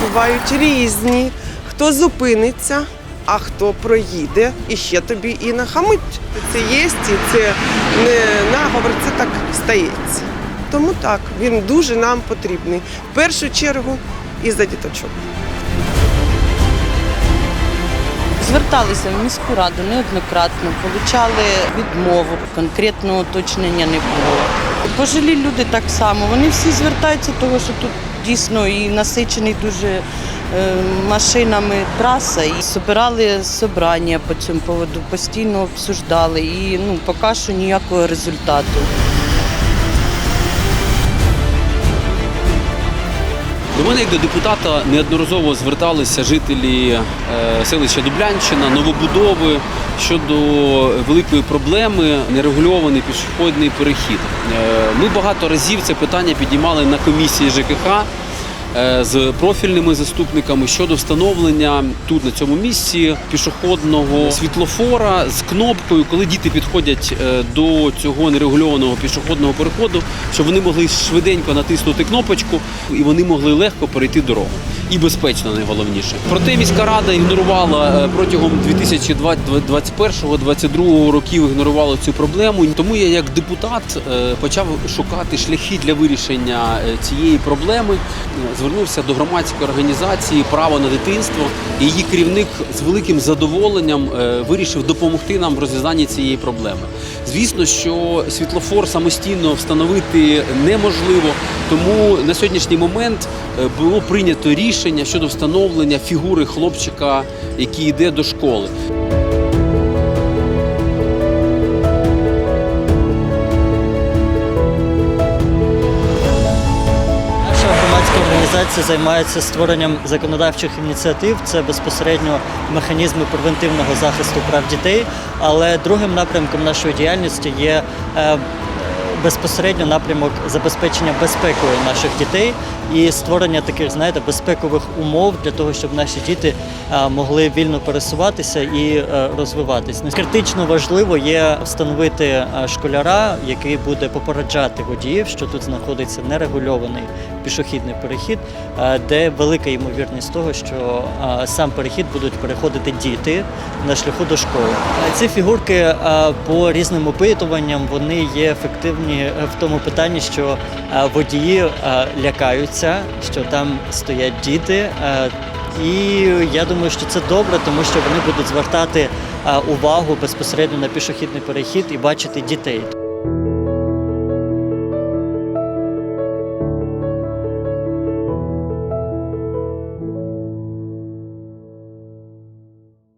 бувають різні. Хто зупиниться, а хто проїде, і ще тобі і нахамить. Це є, це не наговор, це так стається. Тому так, він дуже нам потрібний. В першу чергу і за діточок. Зверталися в міську раду неоднократно, отримали відмову, конкретного уточнення не було. Пожилі люди так само. Вони всі звертаються, тому що тут дійсно і насичений дуже е, машинами траса. І збирали собрання по цьому поводу, постійно обсуждали. І ну, поки що ніякого результату. До мене як до депутата неодноразово зверталися жителі е, селища Дублянщина, новобудови щодо великої проблеми нерегульований пішохідний перехід. Е, Ми багато разів це питання піднімали на комісії ЖКХ з профільними заступниками щодо встановлення тут на цьому місці пішохідного світлофора з кнопкою, коли діти підходять е, до цього нерегульованого пішохідного переходу, щоб вони могли швиденько натиснути кнопочку і вони могли легко перейти дорогу. І безпечно найголовніше. Проте міська рада ігнорувала е, протягом 2021-2022 років ігнорувала цю проблему. Тому я як депутат е, почав шукати шляхи для вирішення е, цієї проблеми. Звернувся до громадської організації Право на дитинство. І її керівник з великим задоволенням е, вирішив допомогти нам в розв'язанні цієї проблеми. Звісно, що світлофор самостійно встановити неможливо, тому на сьогоднішній момент е, було прийнято рішення щодо встановлення фігури хлопчика, який йде до школи. Організація займається створенням законодавчих ініціатив. Це безпосередньо механізми превентивного захисту прав дітей. Але другим напрямком нашої діяльності є е, безпосередньо напрямок забезпечення безпекою наших дітей і створення таких, знаєте, безпекових умов для того, щоб наші діти могли вільно пересуватися і е, розвиватись. Критично важливо є встановити е, школяра, який буде попереджати водіїв, що тут знаходиться нерегульований пішохідний перехід, е, де велика ймовірність того, що сам перехід будуть переходити діти на шляху до школи. Ці фігурки по різним опитуванням вони є ефективні в тому питанні, що водії е, лякаються, що там стоять діти. е, І я думаю, що це добре, тому що вони будуть звертати е, увагу безпосередньо на пішохідний перехід і бачити дітей.